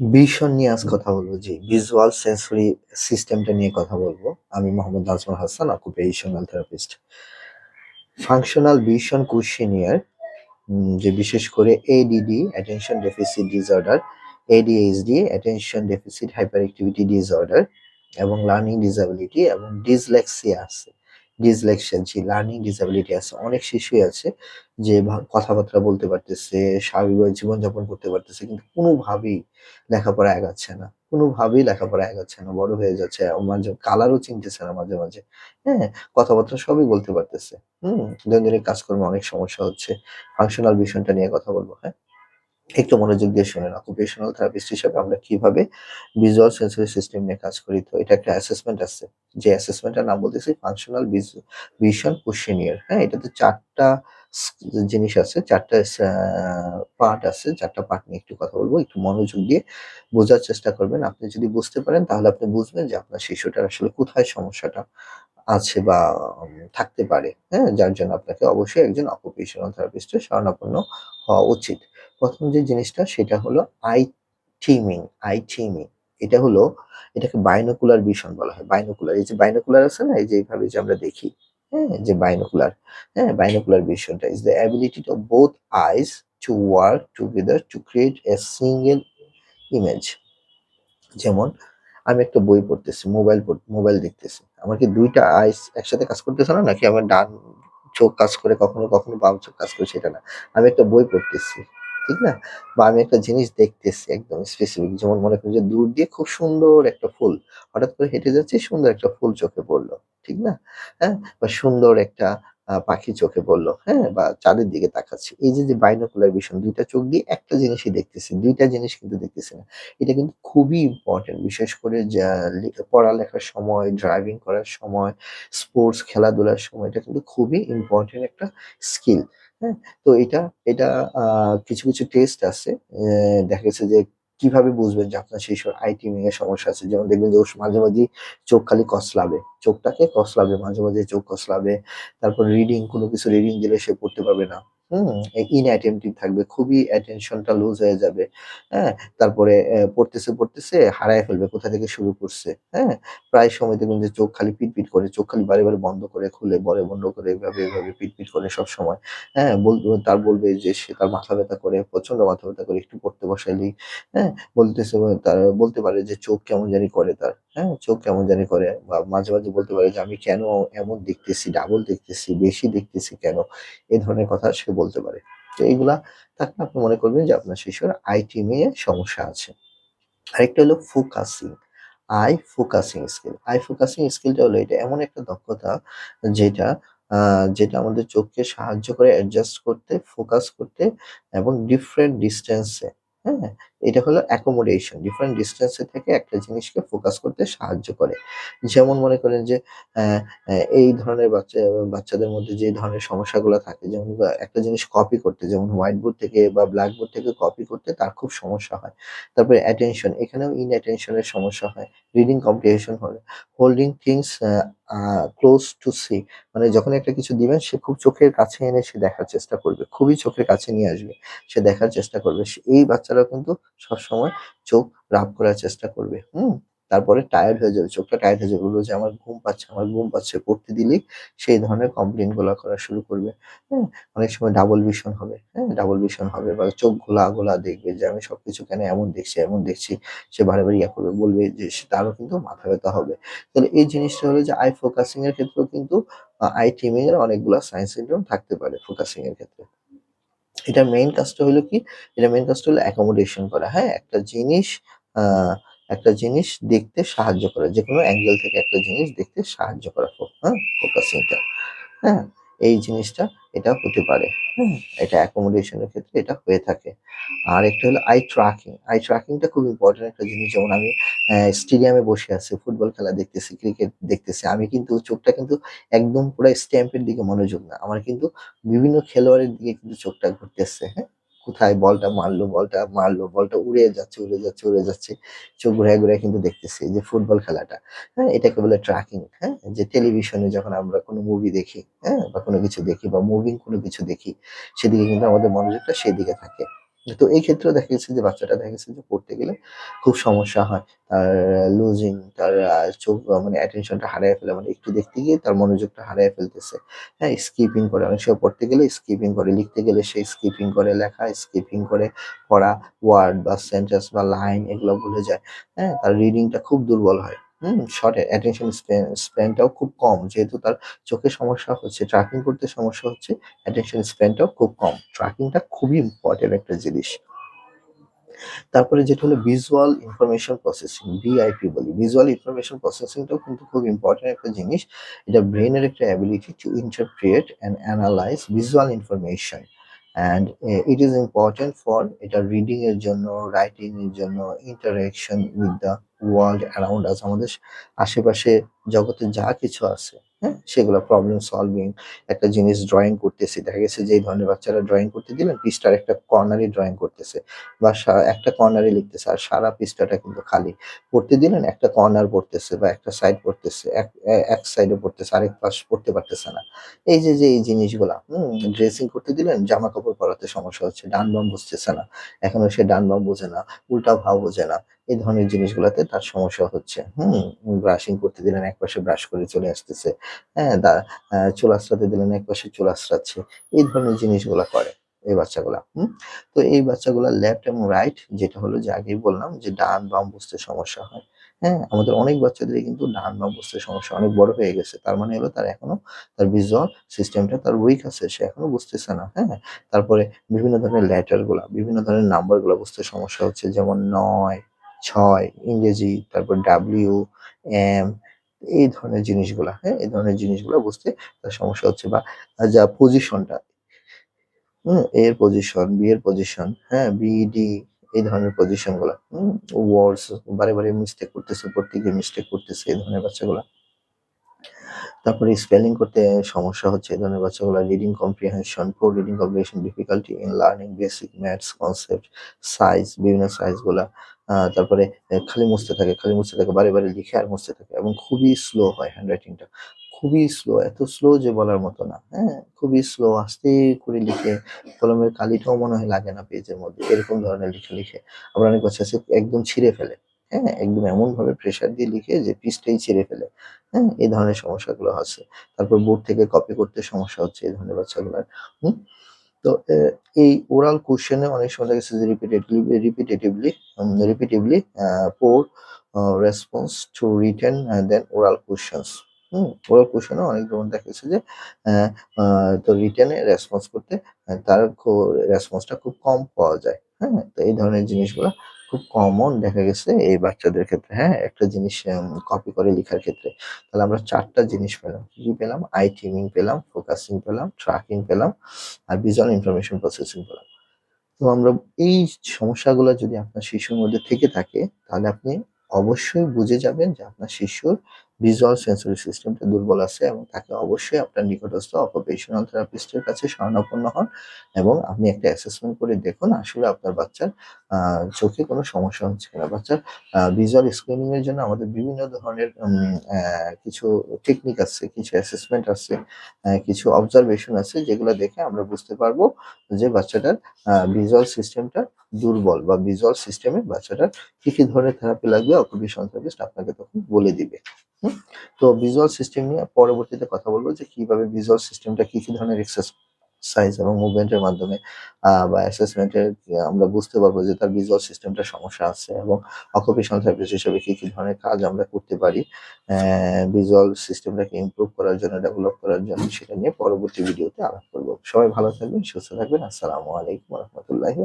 Vision নিয়ে আজ কথা বলব, জি। ভিজুয়াল সেন্সরি সিস্টেমটা নিয়ে কথা বলব। আমি Mohammad Nazmul Hasan occupational therapist functional vision কুশিনিয়ার যে বিশেষ করে ADD attention deficit disorder ADHD attention deficit hyperactivity disorder এবং লার্নিং ডিসএবিলিটি এবং ডিসলেক্সিয়া আছে। ডিসলেক্সিয়া জি লার্নিং ডিসএবিলিটি আছে। অনেক শিশুই আছে যে কথাবার্তা বলতে পারতেছে, স্বাভাবিকভাবে জীবনযাপন করতে পারতেছে, কিন্তু কোনোভাবেই লেখাপড়া এগাচ্ছে না। কোনোভাবেই লেখাপড়া এগাচ্ছে না। বড় হয়ে যাচ্ছে মাঝে কালারও চিনতেছে না মাঝে মাঝে। হ্যাঁ কথাবার্তা সবই বলতে পারতেছে। হুম, দৈনন্দিন কাজকর্মে অনেক সমস্যা হচ্ছে। ফাংশনাল বিষয়টা নিয়ে কথা বলব হ্যাঁ? একটু মনোযোগ দিয়ে শুনেন। অকুপেশনাল থেরাপিস্ট হিসেবে আমরা কীভাবে ভিজুয়াল সেন্সরি সিস্টেম নিয়ে কাজ করি? তো এটা একটা অ্যাসেসমেন্ট আছে। যে অ্যাসেসমেন্টের নাম বলতেছি ফাংশনাল ভিশন কোশ্চেনিয়ার হ্যাঁ এটাতে চারটা জিনিস আছে, চারটা পার্ট আছে, চারটা পার্ট নিয়ে একটু কথা বলব। একটু মনোযোগ দিয়ে বোঝার চেষ্টা করবেন। আপনি যদি বুঝতে পারেন, তাহলে আপনি বুঝবেন যে আপনার শিশুটার আসলে কোথায় সমস্যাটা আছে বা থাকতে পারে। হ্যাঁ যার জন্য আপনাকে অবশ্যই একজন অকুপেশনাল থেরাপিস্টের শরণাপন্ন হওয়া উচিত। প্রথম যে জিনিসটা সেটা হলো আই টিমিং আই টিমিং এটা হলো এটাকে বাইনোকুলার ভিশন বলা হয়। বাইনোকুলার, এই যে বাইনোকুলার আছে না, এই যে এইভাবে যে আমরা দেখি হ্যাঁ যে বাইনোকুলার হ্যাঁ binocular ভিশনটা is the ability of both eyes to work together to create a single image যেমন, আমি একটা বই পড়তেছি, মোবাইল মোবাইল দেখতেছি। আমার কি দুইটা আইস একসাথে কাজ করতেছে না? নাকি আমার ডান চোখ কাজ করে, কখনো কখনো বাম চোখ কাজ করে, সেটা না। আমি একটা বই পড়তেছি। ঠিক না? বা আমি একটা জিনিস দেখতেছি একদম স্পেসিফিক যেমন মনে করি যে দূর দিয়ে খুব সুন্দর একটা ফুল, হঠাৎ করে হেঁটে যাচ্ছে, সুন্দর একটা ফুল চোখে পড়ল, ঠিক না? হ্যাঁ? বা সুন্দর একটা পাখি চোখে পড়ল হ্যাঁ? বা চাঁদের দিকে তাকাচ্ছি, এই যে যে বাইনোকুলার ভিশন দুইটা চোখ দিয়ে একটা জিনিসই দেখতেছি, দুইটা জিনিস কিন্তু দেখতেছি না। এটা কিন্তু খুবই ইম্পর্টেন্ট বিশেষ করে পড়ালেখার সময় ড্রাইভিং করার সময় স্পোর্টস খেলাধুলার সময়, এটা কিন্তু খুবই ইম্পর্টেন্ট একটা স্কিল হ্যাঁ তো এটা এটা কিছু কিছু টেস্ট আছে। দেখা গেছে যে কীভাবে বুঝবেন যে আপনার সেই আই টিমিং এর সমস্যা আছে? যেমন দেখবেন যে ওর মাঝে মাঝে চোখ খালি কসলাবে। চোখটাকে কসলাবে, মাঝে মাঝে চোখ কসলাবে। তারপর রিডিং কোনো কিছু রিডিং দিলে সে পড়তে পারবে না। হুম। ইনঅ্যাটেন্টিভ থাকবে, খুবই অ্যাটেনশনটা লুজ হয়ে যাবে হ্যাঁ? তারপরে পড়তেছে পড়তেছে, হারায় ফেলবে, কোথা থেকে শুরু করছে হ্যাঁ? প্রায় সময় দেখবেন যে চোখ খালি পিটপিট করে, চোখ খালি বারে বারে বন্ধ করে খুলে, বলে, বন্ধ করে, এভাবে এভাবে পিটপিট করে সব সময় হ্যাঁ? বল, তার বলবে যে সে তার মাথা ব্যথা করে প্রচণ্ড মাথা ব্যথা করে, একটু পড়তে বসাইলি হ্যাঁ? বলতেছে, তার, বলতে পারে যে চোখ কেমন জানি করে তার। হ্যাঁ চোখ কেমন জানি করে। বা মাঝে মাঝে বলতে পারে যে, আমি কেন এমন দেখতেছি ডাবল দেখতেছি, বেশি দেখতেছি কেন? এই ধরনের কথা সে বলতে পারে। তো এইগুলা তাকে আপনি মনে করবেন যে, আপনার শিশুর আইটি নিয়ে সমস্যা আছে। আরেকটা হলো focusing eye focusing skill eye focusing স্কিলটা হলো এটা এমন একটা দক্ষতা যেটা যেটা আমাদের চোখকে সাহায্য করে অ্যাডজাস্ট করতে ফোকাস করতে এবং ডিফারেন্ট ডিস্টেন্সে হ্যাঁ এটা হলো অ্যাকোমোডেশন ডিফারেন্ট ডিস্টেন্সে থেকে একটা জিনিসকে ফোকাস করতে সাহায্য করে। যেমন মনে করেন যে এই ধরনের বাচ্চা, বাচ্চাদের মধ্যে যে ধরনের সমস্যাগুলো থাকে, যেমন একটা জিনিস কপি করতে, যেমন হোয়াইট বোর্ড থেকে বা ব্ল্যাক বোর্ড থেকে কপি করতে তার খুব সমস্যা হয়। তারপরে অ্যাটেনশন এখানেও ইন অ্যাটেনশনের সমস্যা হয়। রিডিং কম্প্রিহেনশন হলে holding things close to see মানে যখন একটা কিছু দিবেন, সে খুব চোখের কাছে এনে সে দেখার চেষ্টা করবে। খুবই চোখের কাছে নিয়ে আসবে, সে দেখার চেষ্টা করবে। এই বাচ্চারাও কিন্তু সবসময় চোখ রাব করার চেষ্টা করবে, হুম? তারপরে টায়ার্ড হয়ে যাবে, চোখটা টায়ার্ড হয়ে যাবে, বলব যে আমার ঘুম পাচ্ছে, আমার ঘুম পাচ্ছে পড়তে দিলেই সেই ধরনের কমপ্লেনগুলা করা শুরু করবে হ্যাঁ অনেক সময় ডাবল ভিশন হবে হ্যাঁ ডাবল ভিশন হবে বা চোখ ঘোলা ঘোলা দেখবে যে আমি সবকিছু কেন এমন দেখছি এমন দেখছি, সে বারে বারে ইয়া করবে, বলবে যে তারও কিন্তু মাথা ব্যথা হবে। তাহলে এই জিনিসটা হলো যে আই ফোকাসিং এর ক্ষেত্রেও কিন্তু আই টিমিং এর অনেকগুলো সাইন সিনড্রোম থাকতে পারে ফোকাসিং এর ক্ষেত্রে। এটার মেইন কাজটা হলো কি? এটা মেইন কাজটা হলো অ্যাকোমোডেশন করা। হ্যাঁ একটা জিনিস একটা জিনিস দেখতে সাহায্য করা। যে কোনো অ্যাঙ্গেল থেকে একটা জিনিস দেখতে সাহায্য করা হ্যাঁ ফোকাসিংটা হ্যাঁ এই জিনিসটা এটা হতে পারে। হ্যাঁ এটা অ্যাকোমোডেশনের ক্ষেত্রে এটা হয়ে থাকে। আর একটা হলো আই ট্র্যাকিং আই ট্র্যাকিংটা খুব ইম্পর্টেন্ট একটা জিনিস। যেমন আমি স্টেডিয়ামে বসে আছি ফুটবল খেলা দেখতেছি ক্রিকেট দেখতেছি। আমি কিন্তু চোখটা কিন্তু একদম পুরো স্ট্যাম্পের দিকে মনোযোগ না। আমার কিন্তু বিভিন্ন খেলোয়াড়ের দিকে কিন্তু চোখটা ঘুরতেছে হ্যাঁ? কোথায় বলটা মারলো বলটা মারলো, বলটা উড়ে যাচ্ছে উড়ে যাচ্ছে উড়ে যাচ্ছে। চোখ ঘুরে ঘুরে কিন্তু দেখতেছি যে ফুটবল খেলাটা। হ্যাঁ এটাকে বলে ট্র্যাকিং হ্যাঁ? যে টেলিভিশনে যখন আমরা কোনো মুভি দেখি হ্যাঁ? বা কোনো কিছু দেখি বা মুভিং কোনো কিছু দেখি, সেদিকে কিন্তু আমাদের মনোযোগটা সেদিকে থাকে। তো এই ক্ষেত্রেও দেখা গেছে যে বাচ্চাটা দেখা গেছে যে পড়তে গেলে খুব সমস্যা হয়। তার লুজিং তার চোখ মানে অ্যাটেনশনটা হারিয়ে ফেলে। মানে একটু দেখতে গিয়ে তার মনোযোগটা হারিয়ে ফেলতেছে। হ্যাঁ স্কিপিং করে। অনেক সময় পড়তে গেলে স্কিপিং করে। লিখতে গেলে সে স্কিপিং করে লেখা স্কিপিং করে পড়া ওয়ার্ড বা সেন্টেন্স বা লাইন এগুলো ভুলে যায়। হ্যাঁ তার রিডিংটা খুব দুর্বল হয়। হুম, শর্ট অ্যাটেনশন স্প্যানটাও খুব কম। যেহেতু তার চোখে সমস্যা হচ্ছে ট্র্যাকিং করতে সমস্যা হচ্ছে অ্যাটেনশন স্প্যানটাও খুব কম। ট্র্যাকিংটা খুবই ইম্পর্টেন্ট একটা জিনিস। তারপরে যেটা হলো ভিজুয়াল ইনফরমেশন প্রসেসিং ভিআইপি বলি। ভিজুয়াল ইনফরমেশন প্রসেসিংটাও কিন্তু খুব ইম্পর্টেন্ট একটা জিনিস। এটা ব্রেনের একটা ability to interpret and analyse visual information and it is important for এটা রিডিং এর জন্য রাইটিং এর জন্য interaction with the world around us আমাদের আশেপাশে জগতে যা কিছু আছে হ্যাঁ? সেগুলো প্রবলেম সলভিং একটা জিনিস ড্রয়িং করতেছে। দেখা গেছে যে ধরনের বাচ্চারা ড্রয়িং করতে দিলেন পৃষ্ঠার একটা কর্নারই ড্রয়িং করতেছে বা একটা কর্নারে লিখতেছে আর সারা পৃষ্ঠাটা কিন্তু খালি। পড়তে দিলেন একটা কর্নার পড়তেছে বা একটা সাইড পড়তেছে, এক এক সাইডে পড়তেছে, আরেক পাশ পড়তে পারতেছে না। এই যে যে, এই জিনিসগুলা, হুম ড্রেসিং করতে দিলেন জামা কাপড় পরাতে সমস্যা হচ্ছে, ডান বাম বুঝতেছে না। এখনও সে ডান বাম বোঝে না, উল্টা ভাব বোঝে না। এই ধরনের জিনিসগুলোতে তার সমস্যা হচ্ছে। হুম ব্রাশিং করতে দিলেন, এক পাশে ব্রাশ করে চলে আসতেছে। হ্যাঁ চুল আশ্রাতে দিলেন, এক পাশে চুল আশ্রাচ্ছে এই ধরনের জিনিসগুলা করে এই বাচ্চাগুলা, হুম? তো এই বাচ্চাগুলা লেফট এবং রাইট যেটা হলো যে আগেই বললাম যে ডান বাম বুঝতে সমস্যা হয়। হ্যাঁ আমাদের অনেক বাচ্চাদের কিন্তু ডান বাম বুঝতে সমস্যা অনেক বড় হয়ে গেছে। তার মানে হলো তার এখনও তার ভিজুয়াল সিস্টেমটা তার উইক আছে, সে এখনও বুঝতেছে না। হ্যাঁ তারপরে বিভিন্ন ধরনের লেটারগুলা, বিভিন্ন ধরনের নাম্বারগুলা বুঝতে সমস্যা হচ্ছে। যেমন নয় ছয়, ইংরেজি, তারপর ডাব্লিউ এম এই ধরনের জিনিসগুলা হ্যাঁ? এই ধরনের জিনিসগুলো বুঝতে তার সমস্যা হচ্ছে বা যা পজিশনটা হুম? এর পজিশন বি এর পজিশন হ্যাঁ? বিডি এই ধরনের পজিশনগুলা, হুম? ওয়ার্ডস বারে বারে মিস্টেক করতেছে, প্রত্যেকে মিস্টেক করতেছে, এই ধরনের বাচ্চাগুলা। তারপরে স্পেলিং করতে সমস্যা হচ্ছে। এই ধরনের বাচ্চাগুলো reading comprehension poor reading comprehension difficulty in learning basic maths concept size বিভিন্ন সাইজগুলা তারপরে খালি মুছতে থাকে, খালি মুছতে থাকে, বারে বারে লিখে আর মুছতে থাকে এবং খুবই স্লো হয় হ্যান্ড রাইটিংটা খুবই স্লো এত স্লো যে বলার মতো না। হ্যাঁ খুবই স্লো আস্তে করে লিখে, কলমের কালিটাও মনে হয় লাগে না, পেজের মধ্যে। এরকম ধরনের লিখে লিখে। আবার অনেক বাচ্চা একদম ছিঁড়ে ফেলে। হ্যাঁ একদম এমন ভাবে প্রেসার দিয়ে লিখে যে পিসটাই ছেড়ে ফেলে। হ্যাঁ এই ধরনের সমস্যাগুলো আছে। তারপর বোর্ড থেকে কপি করতে সমস্যা হচ্ছে এই ধরনের বাচ্চাগুলোর। হুম? তো এই ওরাল কোশ্চেনে অনেক সময় দেখা যে repeatedly repetitively repetitively poor response to written than oral questions hmm oral কোশ্চেনে অনেক যেমন দেখা গেছে যে তো রিটেনে রেসপন্স করতে তার রেসপন্সটা খুব কম পাওয়া যায়। হ্যাঁ তো এই ধরনের জিনিসগুলো খুব কমন দেখা গেছে এই বাচ্চাদের ক্ষেত্রে হ্যাঁ? একটা জিনিস কপি করে লেখার ক্ষেত্রে। তাহলে আমরা চারটা জিনিস পেলাম। কি পেলাম? আই টিমিং পেলাম ফোকাসিং পেলাম ট্র্যাকিং পেলাম, আর ভিজুয়াল ইনফরমেশন প্রসেসিং পেলাম। তো আমরা এই সমস্যাগুলো যদি আপনার শিশুর মধ্যে থেকে থাকে, তাহলে আপনি অবশ্যই বুঝে যাবেন যে আপনার শিশুর ভিজুয়াল সেন্সরি সিস্টেমটা দুর্বল আছে এবং তাকে অবশ্যই আপনার নিকটস্থ অকুপেশনাল থেরাপিস্টের কাছে শরণাপন্ন হন এবং আপনি একটা অ্যাসেসমেন্ট করে দেখুন, আসলে আপনার বাচ্চার চোখে কোনো সমস্যা হচ্ছে কিনা বাচ্চার ভিজুয়াল স্ক্রিনিং এর জন্য আমাদের বিভিন্ন ধরনের কিছু টেকনিক আছে, কিছু অ্যাসেসমেন্ট আছে কিছু অবজারভেশন আছে যেগুলো দেখে আমরা বুঝতে পারব যে বাচ্চাটার ভিজুয়াল সিস্টেমটা দুর্বল বা ভিজুয়াল সিস্টেমে বাচ্চাটার কি কি ধরনের থেরাপি লাগবে অকুপেশন থেরাপিস্ট আপনাকে তখন বলে দিবে? তো ভিজুয়াল সিস্টেম নিয়ে পরবর্তীতে কথা বলব যে কীভাবে ভিজুয়াল সিস্টেমটা কি কি ধরনের এক্সারসাইজ এবং মুভমেন্টের মাধ্যমে বা অ্যাসেসমেন্টের আমরা বুঝতে পারব যে তার ভিজুয়াল সিস্টেমটা সমস্যা আছে এবং অকুপেশনাল থেরাপিস্ট হিসেবে কি কি ধরনের কাজ আমরা করতে পারি ভিজুয়াল সিস্টেমটাকে ইমপ্রুভ করার জন্য ডেভেলপ করার জন্য সেটা নিয়ে পরবর্তী ভিডিওতে আলাপ করব। সবাই ভালো থাকবেন, সুস্থ থাকবেন। আসসালামু আলাইকুম রহমতুল্লাহি